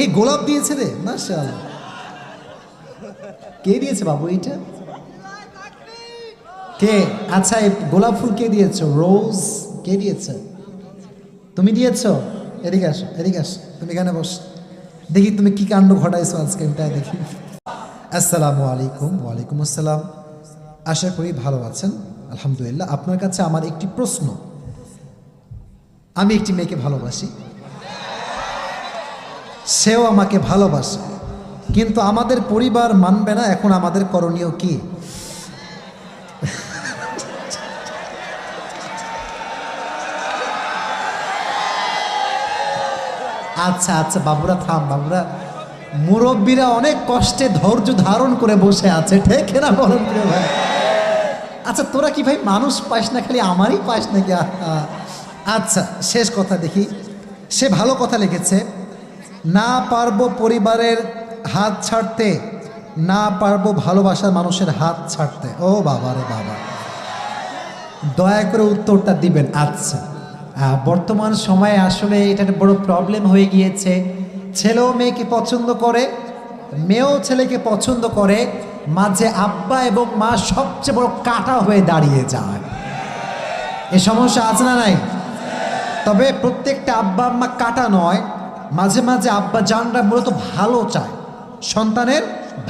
এই গোলাপ দিয়েছে রে মার্শাল কে দিয়েছে বাবু এইটা? কে? আচ্ছা এই গোলাপ ফুল কে দিয়েছ? রোজ কে দিয়েছে? তুমি দিয়েছ? এদিকে আসো এদিকে আসো, তুমি এখানে বস। দেখি তুমি কি কাণ্ড ঘটাইছো আজকে তাই দেখি। আসসালামু আলাইকুম, ওয়ালাইকুম আসসালাম। আশা করি ভালো আছেন। আলহামদুলিল্লাহ, আপনার কাছে আমার একটি প্রশ্ন। আমি একটি মেয়েকে ভালোবাসি। সেও আমাকে ভালোবাসে। কিন্তু আমাদের পরিবার মানবে না, এখন আমাদের করণীয় কি? আচ্ছা আচ্ছা বাবুরা, থাম, বাবুরা। মুরব্বীরা অনেক কষ্টে ধৈর্য ধারণ করে বসে আছে, ঠিক না বলেন প্রিয় ভাই? আচ্ছা তোরা কি ভাই মানুষ পাস না, খালি আমারই পাস নাকি। আচ্ছা শেষ কথা দেখি। সে ভালো কথা লিখেছে। না পারব পরিবারের হাত ছাড়তে, না পারব ভালোবাসার মানুষের হাত ছাড়তে। ও বাবা রে বাবা। দয়া করে উত্তরটা দিবেন। আচ্ছা। বর্তমান সময়ে আসলে এটা বড় প্রবলেম হয়ে গিয়েছে। ছেলেও মেয়েকে পছন্দ করে, মেয়েও ছেলেকে পছন্দ করে, মাঝে আব্বা এবং মা সবচেয়ে বড় কাটা হয়ে দাঁড়িয়ে যায়। এ সমস্যা আছে না নাই? তবে প্রত্যেকটা আব্বা আম্মা কাটা নয়। মাঝে মাঝে আব্বা জানরা মূলত ভালো চায়, সন্তানের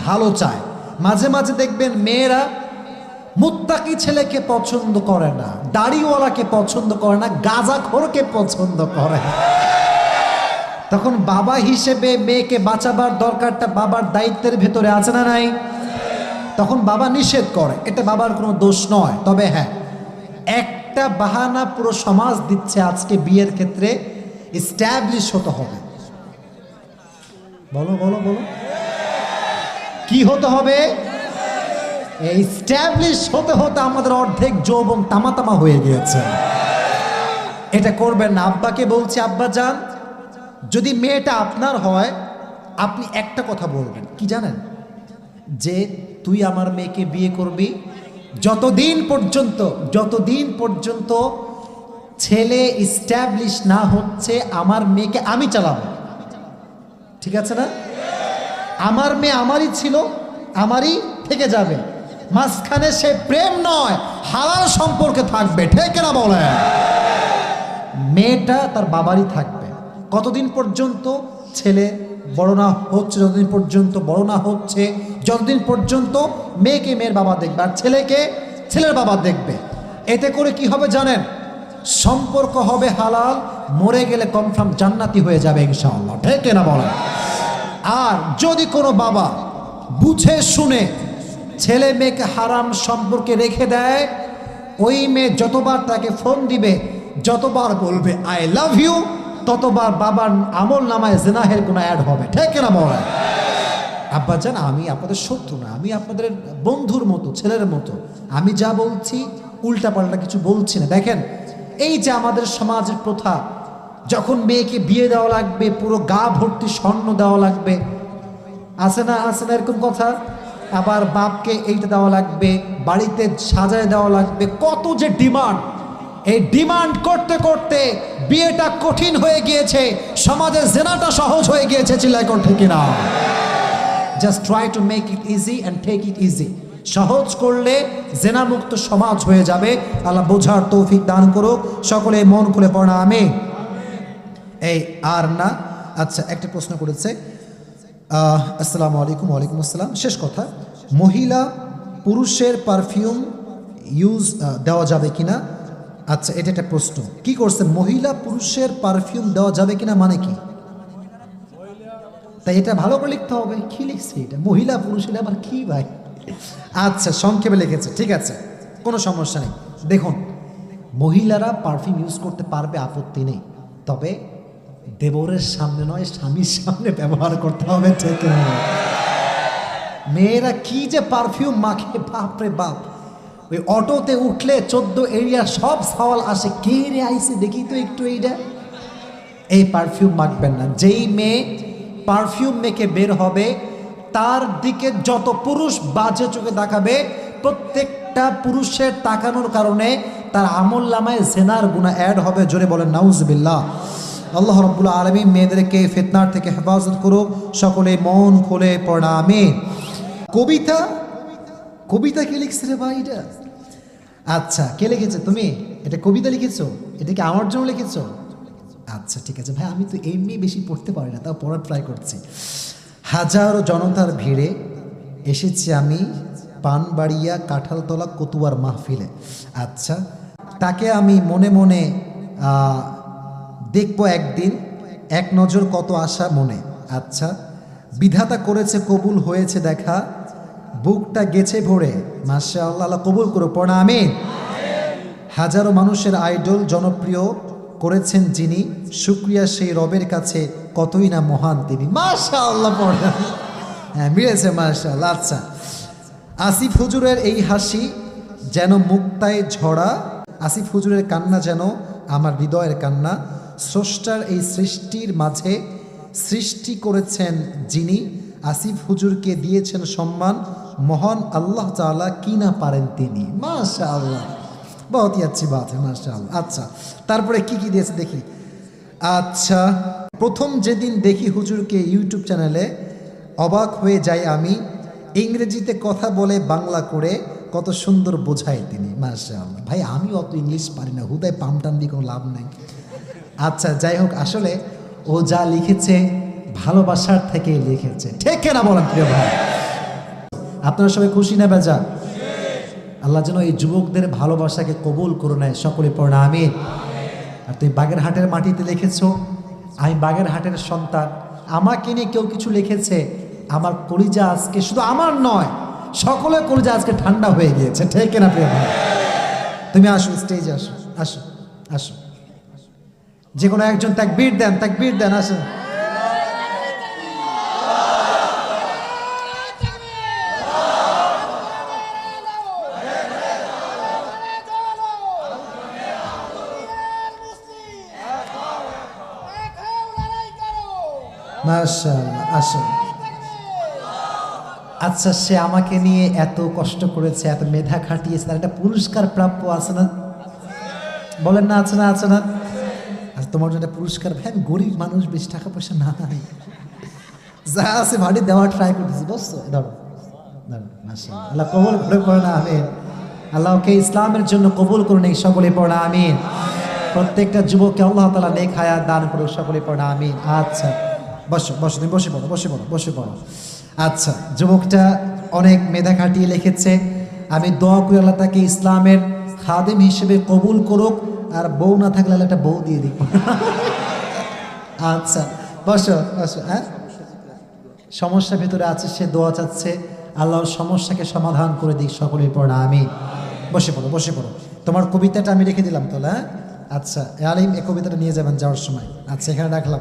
ভালো চায়। মাঝে মাঝে দেখবেন মেয়েরা মুত্তাকি ছেলেকে পছন্দ করে না, দাড়িওয়ালাকে পছন্দ করে না, গাঁজাখোরকে পছন্দ করে। তখন বাবা হিসেবে মেয়েকে বাঁচাবার দরকারটা বাবার দায়িত্বের ভেতরে আছে না নাই? তখন বাবা নিষেধ করে, এটা বাবার কোনো দোষ নয়। তবে হ্যাঁ একটা বাহানা পুরো সমাজ দিচ্ছে আজকে বিয়ের ক্ষেত্রে। স্ট্যাবলিশ হতে হবে। বলো বলো বলো। কি হতে হবে? এই স্ট্যাবলিশ হতে হতে আমাদের অর্ধেক যৌবন তামা তামা হয়ে গিয়েছে। এটা করবেন না। আব্বাকে বলছি, আব্বা যান, যদি মেয়েটা আপনার হয়, আপনি একটা কথা বলবেন। কি জানেন? যে তুই আমার মেয়েকে বিয়ে করবি, যতদিন পর্যন্ত যতদিন পর্যন্ত ছেলে ইস্টাবলিশ না হচ্ছে আমার মেয়েকে আমি চালাবো। ঠিক আছে না? আমার মেয়ে আমারই ছিল, আমারই থেকে যাবে। মাঝখানে সে প্রেম নয়, হালাল সম্পর্কে থাকবে, ঠিক না বলে মেয়েটা তার বাবারই থাকবে। কতদিন পর্যন্ত ছেলে বড় না হচ্ছে, যতদিন পর্যন্ত বড় না হচ্ছে, যতদিন পর্যন্ত মেয়েকে মেয়ের বাবা দেখবে, আর ছেলেকে ছেলের বাবা দেখবে। এতে করে কি হবে জানেন? সম্পর্ক হবে হালাল, মরে গেলে কনফার্ম জান্নাতি হয়ে যাবে ইনশাআল্লাহ। ঠিক না বলেন? আর যদি কোনো বাবা বুঝে শুনে ছেলে মেয়েকে হারাম সম্পর্কে রেখে দেয়, ওই মেয়ে যতবার তাকে ফোন দিবে, যতবার বলবে আই লাভ ইউ ততবার বাবার আমল নামায় জেনাহের কোনো অ্যাড হবে। ঠিক না বলে আব্বা জান, আমি আপনাদের শত্রু না, আমি আপনাদের বন্ধুর মতো, ছেলের মতো। আমি যা বলছি, উল্টাপাল্টা কিছু বলছি না। দেখেন এই যে আমাদের সমাজের প্রথা, যখন মেয়েকে বিয়ে দেওয়া লাগবে, পুরো গা ভর্তি স্বর্ণ দেওয়া লাগবে, আছে না আছে না এরকম কথা? আবার বাপকে এইটা দেওয়া লাগবে, বাড়িতে সাজায় দেওয়া লাগবে, কত যে ডিমান্ড। এই ডিমান্ড করতে করতে বিয়েটা কঠিন হয়ে গিয়েছে সমাজের জেনাটা সহজ হয়ে গিয়েছে চিল্লাই করতে কিনা। Just try to make it easy and take it easy সহজ করলে জেনামুক্ত সমাজ হয়ে যাবে। আল্লাহ বোঝার তৌফিক দান করুক। সকলে মন খুলে পড়া আমি এই আর না? আচ্ছা একটা প্রশ্ন করেছে। আসসালামু আলাইকুম, ওয়ালাইকুম আসসালাম। শেষ কথা, মহিলা পুরুষের পারফিউম ইউজ দেওয়া যাবে কিনা? আচ্ছা এটা একটা প্রশ্ন। কি করছে? মহিলা পুরুষের পারফিউম দেওয়া যাবে কিনা মানে কি? তাই এটা ভালো করে লিখতে হবে। কি লিখছে এটা? মহিলা পুরুষের আবার কি ভাই? আচ্ছা সংক্ষেপে লিখেছে, ঠিক আছে, কোনো সমস্যা নেই। দেখুন, মহিলারা পারফিউম ইউজ করতে পারবে আপত্তি নেই, তবে দেবরের সামনে নয়, স্বামীর সামনে ব্যবহার করতে হবে, ঠিক মেয়েরা কি যে পারফিউম মাখে, বাপরে বাপ। ওই অটোতে উঠলে চোদ্দ এরিয়া সব সওয়াল আসে, কে রে আইসে দেখি তো একটু এইটা। এই পারফিউম মাখবেন না। যেই মেয়ে পারফিউম মেখে বের হবে তার দিকে যত পুরুষ বাজে চোখে তাকাবে, প্রত্যেকটা পুরুষের তাকানোর কারণে তার আমল নামায় জেনার গুণা অ্যাড হবে। জোরে বলেন, নাউজবিল্লাহ। আল্লাহ রব্বুল আলমী মেয়েদেরকে ফেতনার থেকে হেফাজত করুক, সকলে মন খুলে আমিন। কবিতা? কবিতা কে লিখছে রে ভাই এটা? আচ্ছা কে লিখেছে তুমি? এটা কবিতা লিখেছো? এটা কি আমার জন্য লিখেছো? আচ্ছা ঠিক আছে। ভাই, আমি তো এমনি বেশি পড়তে পারি না, তাও পড়ার ট্রাই করছি। হাজারো জনতার ভিড়ে এসেছি আমি পানবাড়িয়া কাঁঠালতলা কতুয়ার মাহফিলে। আচ্ছা তাকে আমি মনে মনে দেখব একদিন। এক নজর কত আশা মনে। আচ্ছা বিধাতা করেছে, কবুল হয়েছে দেখা। বুকটা গেছে ভরে। মাসা আল্লাহ কবুল করো পড়া আমিন। হাজারো মানুষের আইডল জনপ্রিয়। করেছেন যিনি, শুক্রিয়া সেই রবের কাছে কতই না মহান তিনি। মাশা আল্লাহ হ্যাঁ মিলেছে আল্লাহ আচ্ছা। আসিফ হুজুরের এই হাসি যেন মুক্তায় ঝরা, আসিফ হুজুরের কান্না যেন আমার হৃদয়ের কান্না, স্রষ্টার এই সৃষ্টির মাঝে সৃষ্টি করেছেন যিনি, আসিফ হুজুরকে দিয়েছেন সম্মান, মহান আল্লাহ তাআলা কি না পারেন তিনি। মাশা আল্লাহ বহুত আচ্ছি বাত আল্লাহ আচ্ছা তারপরে কি কি দিয়েছে দেখি? আচ্ছা প্রথম যেদিন দেখি হুজুরকে ইউটিউব চ্যানেলে অবাক হয়ে যাই আমি, ইংরেজিতে কথা বলে বাংলা করে কত সুন্দর বোঝায় তিনি আল্লাহ ভাই আমি অত ইংলিশ পারি না, হুদায় পাম টাম দিয়ে কোনো লাভ নাই। আচ্ছা যাই হোক, আসলে ও যা লিখেছে, ভালোবাসার থেকে লিখেছে। ঠিক না বলেন প্রিয় ভাই? আপনারা সবাই খুশি না বেজা আল্লাহ যেন এই যুবকদের ভালোবাসাকে কবুল করে নেয়। সকলে পড়া আমি আর তুমি বাগেরহাটের মাটিতে লিখেছো, আমি বাগেরহাটের সন্তান। আমাকে নিয়ে কেউ কিছু লিখেছে, আমার কলিজা আজকে শুধু আমার নয়, সকলের কলিজা আজকে ঠান্ডা হয়ে গিয়েছে। ঠিক না প্রিয় ভাই? তুমি আসো স্টেজে আসো আসো আসো। যে কোনো একজন তাকবীর দেন তাকবীর দেন আসুন মাশাআল্লাহ আসুন আচ্ছা সে আমাকে নিয়ে এত কষ্ট করেছে, এত মেধা খাটিয়েছে, তার একটা পুরস্কার প্রাপ্য আছে না? বলেন না, আছে না আছে না? আর তোমার জন্য পুরস্কার। ভাই আমি গরিব মানুষ, বেশি টাকা পয়সা নাই। যা আছে ভাড়ি দেওয়ার ট্রাই করতেছি, বুঝছ? ধরো। আল্লাহ কবুল করে পড়ে না, আমিন। আল্লাহকে ইসলামের জন্য কবুল করুন, এই সকলে পড়া আমিন। প্রত্যেকটা যুবককে আল্লাহ তালা নেক হায়াত দান করুক সকলে পড়া আমিন। আচ্ছা। বসো বসো তুমি, বসে পড়ো বসে পড়ো বসে পড়ো। আচ্ছা যুবকটা অনেক মেধা খাটিয়ে লিখেছে, আমি দোয়া করি আল্লাহ তাকে ইসলামের খাদেম হিসেবে কবুল করুক, আর বউ না থাকলে আল্লাহ একটা বউ দিয়ে দিক। আচ্ছা বসো বসো হ্যাঁ? সমস্যার ভিতরে আছে, সে দোয়া চাচ্ছে, আল্লাহর সমস্যাকে সমাধান করে দিক সকলের পড়া আমি বসে পড়ো বসে পড়ো। তোমার কবিতাটা আমি রেখে দিলাম তোলা হ্যাঁ? আচ্ছা এ আলিম এই কবিতাটা নিয়ে যাবেন যাওয়ার সময়। আচ্ছা এখানে রাখলাম।